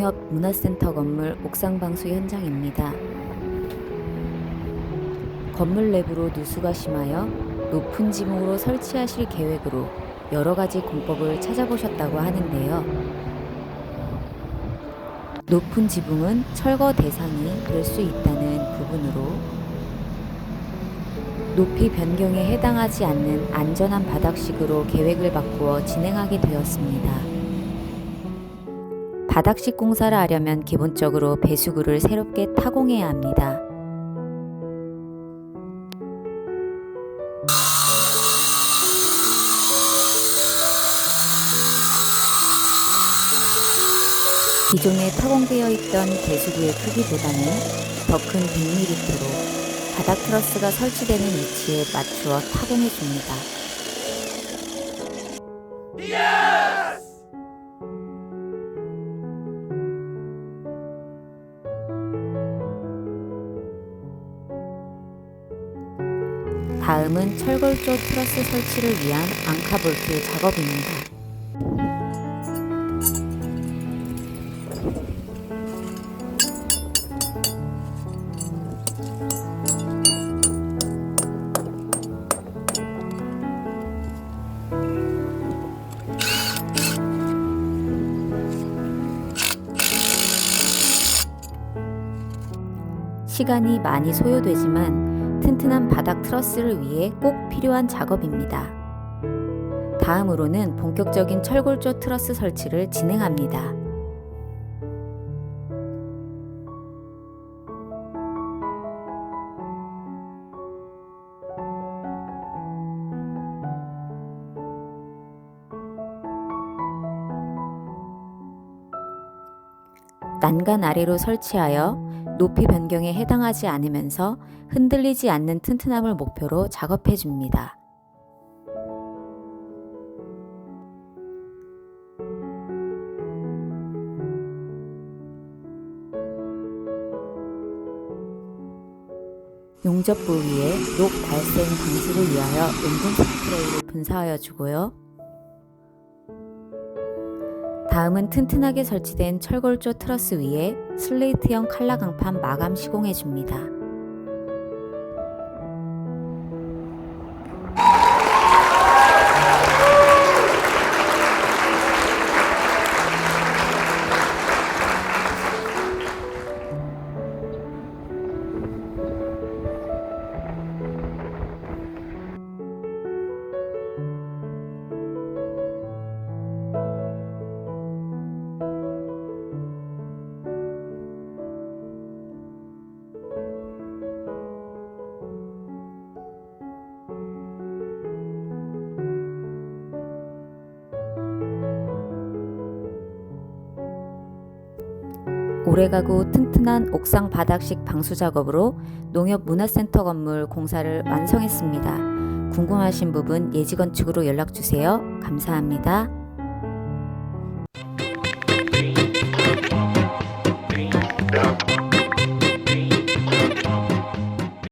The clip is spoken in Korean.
농협 문화센터 건물 옥상 방수 현장입니다. 건물 내부로 누수가 심하여 높은 지붕으로 설치하실 계획으로 여러 가지 공법을 찾아보셨다고 하는데요. 높은 지붕은 철거 대상이 될 수 있다는 부분으로 높이 변경에 해당하지 않는 안전한 바닥식으로 계획을 바꾸어 진행하게 되었습니다. 바닥식 공사를 하려면 기본적으로 배수구를 새롭게 타공해야 합니다. 기존에 타공되어 있던 배수구의 크기보다는 더 큰 100mm로 바닥 트러스가 설치되는 위치에 맞추어 타공해 줍니다. 다음은 철골조 트러스 설치를 위한 앙카볼트 작업입니다. 시간이 많이 소요되지만 튼튼한 바닥 트러스를 위해 꼭 필요한 작업입니다. 다음으로는 본격적인 철골조 트러스 설치를 진행합니다. 난간 아래로 설치하여 높이 변경에 해당하지 않으면서 흔들리지 않는 튼튼함을 목표로 작업해 줍니다. 용접 부위에 녹 발생 방지를 위하여 은분 스프레이를 분사하여 주고요. 다음은 튼튼하게 설치된 철골조 트러스 위에 슬레이트형 칼라 강판 마감 시공해 줍니다. 오래가고 튼튼한 옥상 바닥식 방수 작업으로 농협 문화센터 건물 공사를 완성했습니다. 궁금하신 부분 예지건축으로 연락 주세요. 감사합니다.